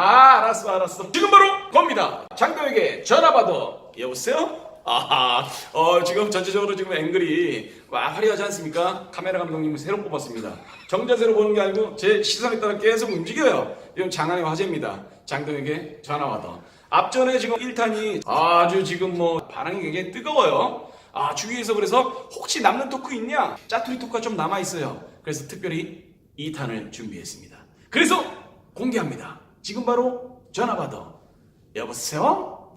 아 알았어 알았어. 지금 바로 겁니다. 장도에게 전화 받아. 여보세요? 아하 어 지금 전체적으로 지금 앵글이 와 화려하지 않습니까? 카메라 감독님 새로 뽑았습니다. 정자세로 보는 게 아니고 제 시선에 따라 계속 움직여요. 이건 장안의 화제입니다. 장도에게 전화 받아. 앞전에 지금 1탄이 아주 지금 뭐 반응이 굉장히 뜨거워요. 아 주위에서 그래서 혹시 남는 토크 있냐? 짜투리 토크가 좀 남아있어요. 그래서 특별히 2탄을 준비했습니다. 그래서 공개합니다. 지금 바로 전화 받아. 여보세요?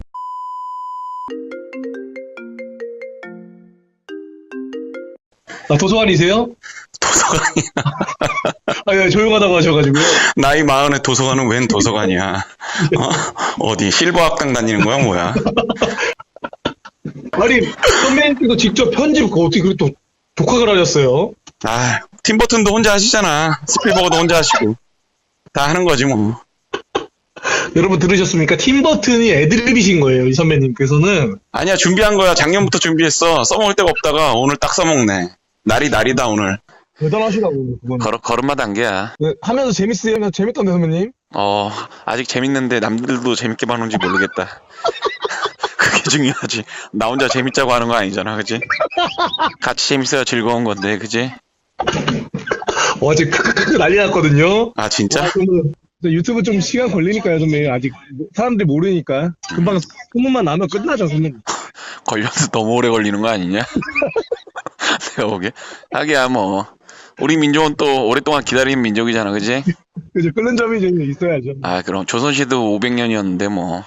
아, 도서관이세요? 도서관이 아, 예, 조용하다고 하셔가지고요. 나이 마흔에 도서관은 웬 도서관이야? 어? 디 실버 학당 다니는 거야 뭐야? 아니, 선배님께서 직접 편집, 그거 어떻게 그렇게 또 독학을 하셨어요? 아 팀버튼도 혼자 하시잖아. 스필버그도 혼자 하시고 다 하는 거지 뭐. 여러분 들으셨습니까? 팀버튼이 애드립이신 거예요, 이 선배님께서는. 아니야 준비한 거야. 작년부터 준비했어. 써먹을 데가 없다가 오늘 딱 써먹네. 날이 날이다 오늘. 대단하시다고, 그건. 걸 걸음마 단계야. 네, 하면서 재밌으면 재밌던데, 선배님? 어 아직 재밌는데 남들도 재밌게 봐는지 모르겠다. 그게 중요하지. 나 혼자 재밌자고 하는 거 아니잖아, 그지? 같이 재밌어야 즐거운 건데, 그지? 어제 크크크 난리 났거든요. 아 진짜? 와, 그러면 유튜브 좀 시간 걸리니까요, 선배님. 아직 사람들이 모르니까. 금방 소문만 나면 끝나죠, 선배님. 걸려도 너무 오래 걸리는 거 아니냐? 내가 보기에. 하기야, 뭐. 우리 민족은 또 오랫동안 기다리는 민족이잖아, 그지? 그죠, 끓는 점이 좀 있어야죠. 아, 그럼 조선시도 500년이었는데, 뭐.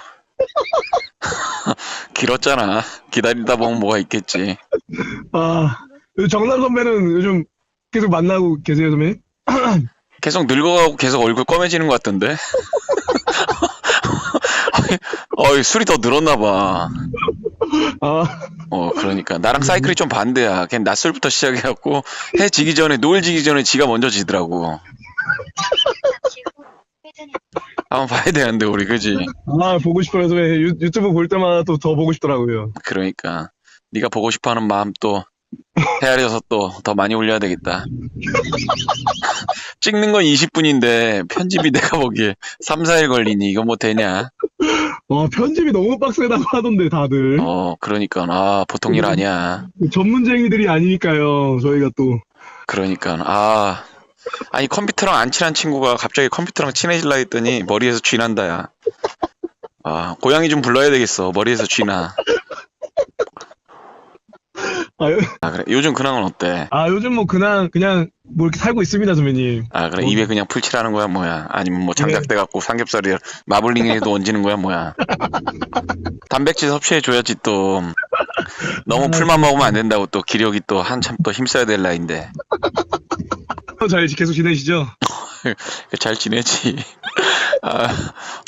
길었잖아. 기다리다 보면 뭐가 있겠지. 아, 정남 선배는 요즘 계속 만나고 계세요, 선배님? 계속 늙어가고 계속 얼굴 검해지는 것 같던데? 어이, 술이 더 늘었나 봐. 아, 어, 그러니까. 나랑 사이클이 좀 반대야. 걔 낮술부터 시작해갖고, 해 지기 전에, 노을 지기 전에 지가 먼저 지더라고. 한번 봐야 되는데, 우리, 그지? 아, 보고 선배님. 유, 유튜브 볼 때마다 또 더 보고 싶더라고요. 그러니까. 네가 보고 싶어 하는 마음 또, 헤아려서 또 더 많이 올려야 되겠다. 찍는 건 20분인데, 편집이 내가 보기에 3, 4일 걸리니, 이거 뭐 되냐? 와, 편집이 너무 빡세다고 하던데, 다들. 어, 그러니까, 아, 보통 일 아니야. 전문쟁이들이 아니니까요, 저희가 또. 그러니까, 아. 아니, 컴퓨터랑 안 친한 친구가 갑자기 컴퓨터랑 친해질라 했더니 머리에서 쥐난다, 야. 아, 고양이 좀 불러야 되겠어. 머리에서 쥐나. 아, 요- 아, 그래. 요즘 근황은 어때? 아, 요즘 뭐, 그냥, 그냥, 뭐, 이렇게 살고 있습니다, 선배님. 아, 그래. 어. 입에 그냥 풀칠하는 거야, 뭐야? 아니면 뭐 장작대 갖고 삼겹살이 마블링에도 얹는 거야, 뭐야? 단백질 섭취해 줘야지 또. 너무 풀만 먹으면 안 된다고 또 기력이 또 한참 또 힘써야 될 나이인데. 잘 계속 지내시죠? 잘 지내지. 아,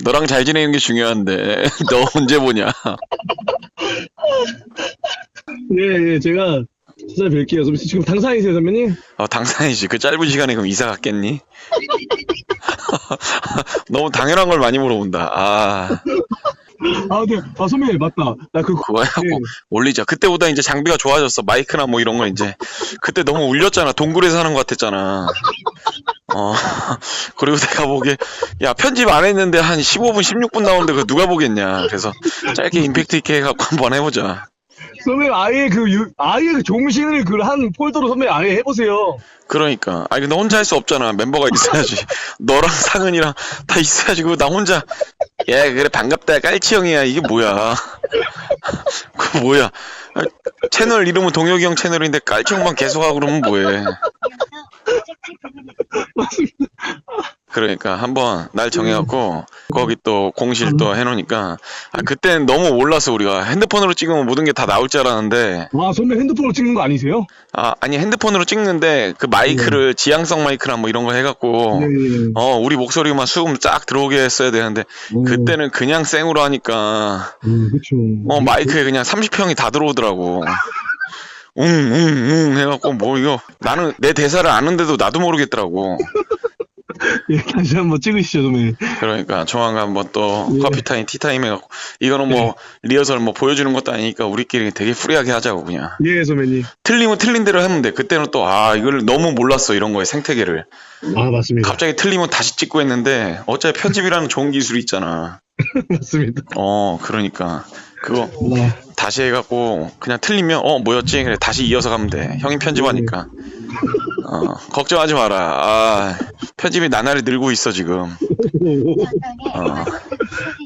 너랑 잘 지내는 게 중요한데. 너 언제 보냐? 예, 예, 제가 찾아뵐게요. 선배님. 지금 당사이세요, 선배님? 어, 당산이지. 그 짧은 시간에 그럼 이사 갔겠니? 너무 당연한 걸 많이 물어본다. 아, 아, 네. 아, 선배님, 맞다. 나 그, 그거 해갖고 예. 올리자. 그때보다 이제 장비가 좋아졌어. 마이크나 뭐 이런 거 이제. 그때 너무 울렸잖아. 동굴에서 하는 것 같았잖아. 어, 그리고 내가 보기에, 야, 편집 안 했는데 한 15분, 16분 나오는데 그 누가 보겠냐. 그래서 짧게 임팩트 있게 해갖고 한번 해보자. 선배님, 아예 그, 유, 아예 그 종신을 그 한 폴더로 선배님 아예 해보세요. 그러니까. 아니, 근데 혼자 할 수 없잖아. 멤버가 있어야지. 너랑 상은이랑 다 있어야지. 그거 나 혼자. 야, 그래, 반갑다. 깔치 형이야. 이게 뭐야. 그 뭐야. 아, 채널 이름은 동혁이 형 채널인데 깔치 형만 계속하고 그러면 뭐해. 그러니까 한번 날 정해갖고 거기 또 공실 또 해놓으니까. 아 그때는 너무 몰랐어 우리가 핸드폰으로 찍으면 모든 게 다 나올 줄 알았는데. 아, 선배 핸드폰으로 찍는 거 아니세요? 아 아니 핸드폰으로 찍는데 그 마이크를 지향성 마이크랑 뭐 이런 거 해갖고 예, 예. 어 우리 목소리만 수금 쫙 들어오게 했어야 되는데 음, 그때는 그냥 생으로 하니까. 음, 그쵸. 어 마이크에 그냥 30평이 다 들어오더라고. 웅웅웅 해갖고 뭐 이거 나는 내 대사를 아는데도 나도 모르겠더라고 예, 다시 한번 찍으시죠, 선배님. 그러니까 조만간 뭐또 예. 커피 타임, 티 타임 해갖고 이거는 뭐 리허설 뭐 보여주는 것도 아니니까 우리끼리 되게 프리하게 하자고 그냥. 예, 선배님. 틀리면 틀린 대로 하면 돼. 그때는 또 아 이걸 너무 몰랐어 이런 거에 생태계를. 아, 맞습니다. 갑자기 틀리면 다시 찍고 했는데 어차피 편집이라는 좋은 기술이 있잖아. 맞습니다. 어 그러니까 그거 와, 다시 해갖고 그냥 틀리면 어 뭐였지 그래 다시 이어서 가면 돼. 형이 편집하니까. 어 걱정하지 마라. 아 편집이 나날이 늘고 있어 지금. 어.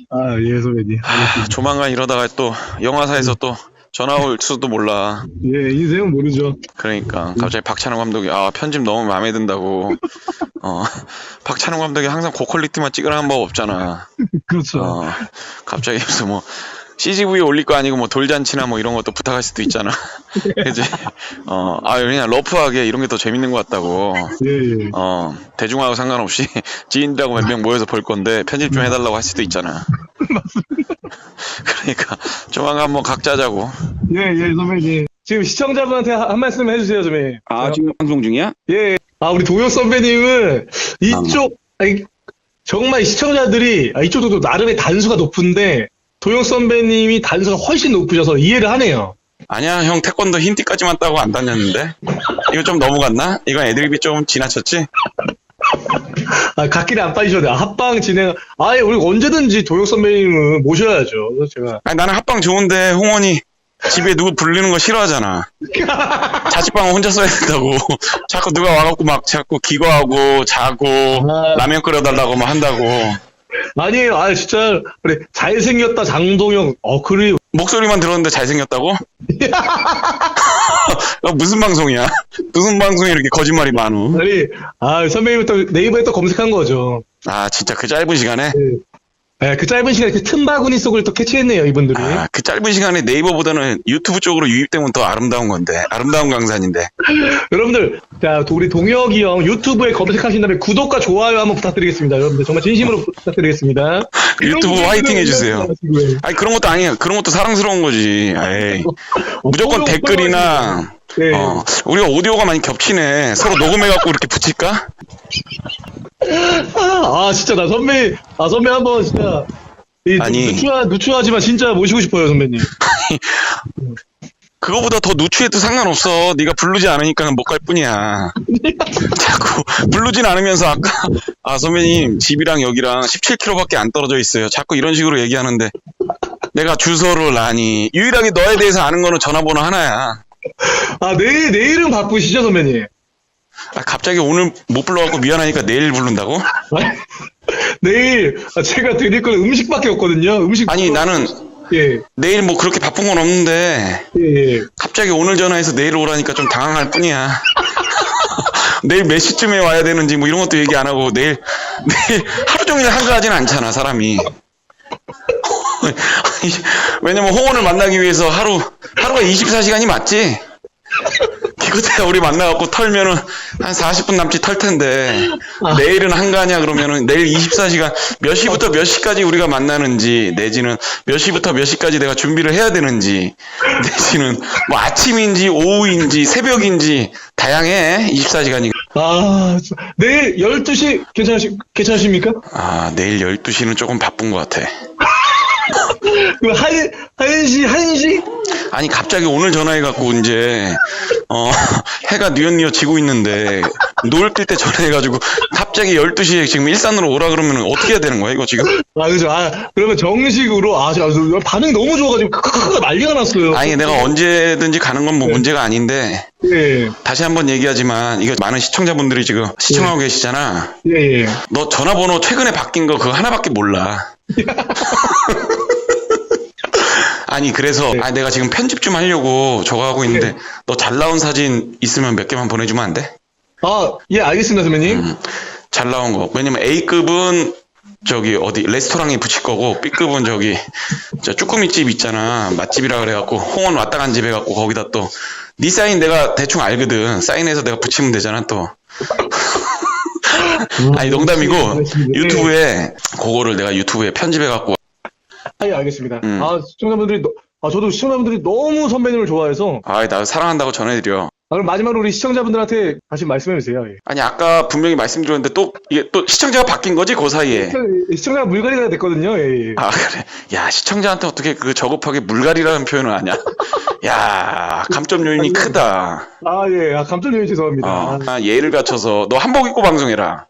아, 예, 선배님. 알겠습니다. 조만간 이러다가 또 영화사에서 또 전화 올 수도 몰라. 예, 인생은 모르죠. 그러니까 갑자기 박찬호 감독이 아 편집 너무 마음에 든다고. 어 박찬호 감독이 항상 고퀄리티만 찍으라는 법 없잖아. 그렇죠. 어 갑자기 무슨 뭐 CGV 올릴 거 아니고 뭐 돌잔치나 뭐 이런 것도 부탁할 수도 있잖아. 이제 어 아 그냥 러프하게 이런 게 더 재밌는 것 같다고. 예, 예. 어 대중하고 상관없이 지인들하고 몇 명 모여서 볼 건데 편집 좀 해달라고 할 수도 있잖아. 그러니까 조만간 한번 각자 자고. 예, 예, 선배님. 지금 시청자분한테 한 말씀 해주세요, 선배님. 아, 지금 방송 중이야? 예. 아, 우리 동혁 선배님은 이쪽, 아니, 정말 시청자들이, 아, 이쪽도 나름의 단수가 높은데, 동혁 선배님이 단수가 훨씬 높으셔서 이해를 하네요. 아니야, 형 태권도 흰띠까지만 따고 안 다녔는데? 이거 좀 넘어갔나? 이건 애드립이 좀 지나쳤지? 아, 갓길에 안 빠지셔도 돼요. 합방 진행, 아예 우리 언제든지 동혁 선배님은 모셔야죠. 그래서 제가. 아니, 나는 합방 좋은데, 홍원이 집에 누구 부르는 거 싫어하잖아. 자취방은 혼자 써야 된다고. 자꾸 누가 와갖고 막 자꾸 기거하고, 자고, 아. 라면 끓여달라고 막 한다고. 아니에요. 아, 진짜, 그래. 잘생겼다, 장동혁. 어, 그래. 목소리만 들었는데 잘생겼다고? 어, 무슨 방송이야? 무슨 방송에 이렇게 거짓말이 많어? 아니, 아, 선배님이 또 네이버에 또 검색한 거죠. 아, 진짜 그 짧은 시간에? 예, 그 짧은 시간에 그 틈바구니 속을 또 캐치했네요, 이분들이. 아, 그 짧은 시간에 네이버보다는 유튜브 쪽으로 유입되면 더 아름다운 건데. 아름다운 강산인데. 여러분들, 자, 우리 동혁이 형 유튜브에 검색하신 다음에 구독과 좋아요 한번 부탁드리겠습니다. 여러분들, 정말 진심으로 부탁드리겠습니다. 유튜브 화이팅 해주세요. 아니, 그런 것도 아니에요. 그런 것도 사랑스러운 거지. 에이. 어, 무조건 댓글이나, 네. 어, 우리가 오디오가 많이 겹치네. 서로 녹음해갖고 이렇게 붙일까? 아, 진짜 나 선배, 아, 선배 한번 진짜. 이 아니. 누추하, 누추하지만 진짜 모시고 싶어요, 선배님. 그거보다 더 누추해도 상관없어. 네가 부르지 않으니까 못갈 뿐이야. 자꾸 부르진 않으면서 아까 아 선배님 집이랑 여기랑 17km밖에 안 떨어져 있어요. 자꾸 이런 식으로 얘기하는데 내가 주소를 아니 유일하게 너에 대해서 아는 거는 전화번호 하나야. 아, 내일, 내일은 바쁘시죠, 선배님? 아, 갑자기 오늘 못 불러갖고 미안하니까 내일 부른다고? 내일, 아, 제가 드릴 건 음식밖에 없거든요. 음식. 아니 나는 예, 내일 뭐 그렇게 바쁜 건 없는데 예, 예. 갑자기 오늘 전화해서 내일 오라니까 좀 당황할 뿐이야. 내일 몇 시쯤에 와야 되는지 뭐 이런 것도 얘기 안 하고 내일 내일 하루 종일 한가하진 않잖아 사람이. 왜냐면 홍원을 만나기 위해서 하루 하루가 24시간이 맞지? 기껏해야 우리 만나갖고 털면은 한 40분 남짓 털 텐데 내일은 한가하냐 그러면은 내일 24시간 몇 시부터 몇 시까지 우리가 만나는지 내지는 몇 시부터 몇 시까지 내가 준비를 해야 되는지 내지는 뭐 아침인지 오후인지 새벽인지 다양해 24시간이 아, 저- 내일 12시 괜찮으시, 괜찮으십니까? 아 내일 12시는 조금 바쁜 것 같아 그 한, 1시, 1시? 아니 갑자기 오늘 전화해갖고 이제 어 해가 뉘엿뉘엿 지고 있는데 노을 뜰 때 전화해가지고 갑자기 12시에 지금 일산으로 오라 그러면 어떻게 해야 되는 거야 이거 지금? 아, 그죠. 아, 그러면 정식으로, 아, 저, 저, 반응이 너무 좋아가지고, 크크크크 난리가 났어요. 아니 내가 언제든지 가는 건뭐 문제가 아닌데 예, 다시 한번 얘기하지만 이거 많은 시청자분들이 지금 시청하고 계시잖아. 예, 예. 너 전화번호 최근에 바뀐 거 그거 하나밖에 몰라. 아니 그래서 아 내가 지금 편집 좀 하려고 저거 하고 있는데 너 잘 나온 사진 있으면 몇 개만 보내주면 안 돼? 아, 예, 알겠습니다, 선배님. 음. 잘 나온 거. 왜냐면 A급은 저기 어디 레스토랑에 붙일 거고 B급은 저기 저 쭈꾸미집 있잖아 맛집이라 그래갖고 홍원 왔다 간집 해갖고 거기다 또 네 사인 내가 대충 알거든 사인해서 내가 붙이면 되잖아 또 아니 농담이고 알겠습니다. 유튜브에 그거를 내가 유튜브에 편집해갖고 아, 예, 알겠습니다. 음. 아, 시청자분들이, 너- 아, 저도 시청자분들이 너무 선배님을 좋아해서, 아이 나 사랑한다고 전해드려 아, 그럼 마지막으로 우리 시청자분들한테 다시 말씀해 주세요. 예. 아니 아까 분명히 말씀드렸는데 또 이게 또 시청자가 바뀐 거지 그 사이에. 시청- 시청자가 물갈이가 됐거든요. 예, 예. 아 그래. 야 시청자한테 어떻게 그 저급하게 물갈이라는 표현을 하냐? 야 감점 요인이 크다. 아, 예. 아, 감점 요인 죄송합니다. 어, 아, 예를 갖춰서 너 한복 입고 방송해라.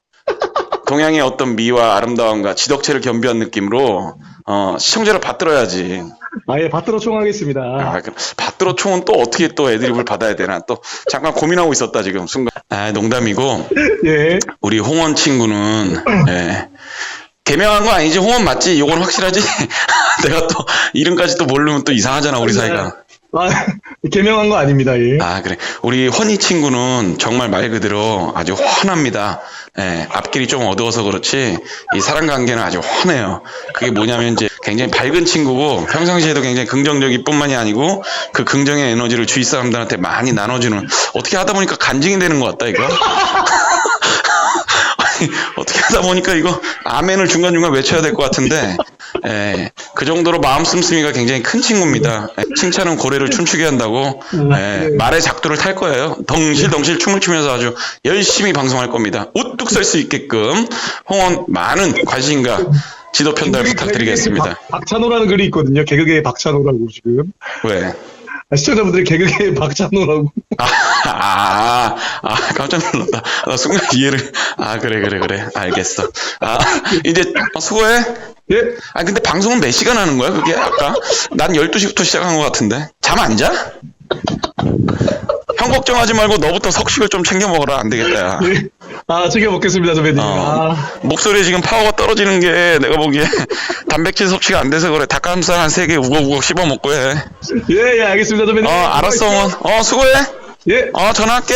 동양의 어떤 미와 아름다움과 지덕체를 겸비한 느낌으로 어, 시청자를 받들어야지. 아, 예. 받들어 총하겠습니다. 아, 그 받들어 총은 또 어떻게 또 애드립을 받아야 되나 또 잠깐 고민하고 있었다 지금 순간. 아 농담이고 예. 우리 홍원 친구는 예. 개명한 거 아니지? 홍원 맞지? 요건 확실하지? 내가 또 이름까지 또 모르면 또 이상하잖아 우리 사이가. 아, 개명한 거 아닙니다. 예. 아 그래 우리 허니 친구는 정말 말 그대로 아주 훤합니다 예, 앞길이 좀 어두워서 그렇지 이 사람 관계는 아주 훤해요 그게 뭐냐면 이제 굉장히 밝은 친구고 평상시에도 굉장히 긍정적일 뿐만이 아니고 그 긍정의 에너지를 주위 사람들한테 많이 나눠주는 어떻게 하다 보니까 간증이 되는 것 같다 이거 어떻게 하다 보니까 이거 아멘을 중간중간 외쳐야 될 것 같은데 예, 그 정도로 마음 씀씀이가 굉장히 큰 친구입니다. 예, 칭찬은 고래를 춤추게 한다고 예, 말의 작두를 탈 거예요. 덩실덩실 춤을 추면서 아주 열심히 방송할 겁니다. 우뚝 설 수 있게끔 홍원 많은 관심과 지도 편달 부탁드리겠습니다. 박, 박찬호라는 글이 있거든요. 개그계의 박찬호라고 지금. 왜? 아, 시청자분들이 개그계의 박찬호라고. 아, 아, 아, 깜짝 놀랐다. 나 순간 이해를. 아, 그래, 그래, 그래. 알겠어. 아, 이제 수고해. 예. 아 근데 방송은 몇 시간 하는 거야 그게 아까? 난 12시부터 시작한 것 같은데 잠 안 자? 형 걱정하지 말고 너부터 석식을 좀 챙겨 먹어라 안 되겠다 야 예. 아, 챙겨 먹겠습니다, 선배님. 어. 아, 목소리에 지금 파워가 떨어지는 게 내가 보기에 단백질 섭취가 안 돼서 그래 닭가슴살 한 세 개 우걱우걱 씹어 먹고 해어 예, 예, 알겠습니다, 선배님. 알았어 어 수고해 예. 어 전화할게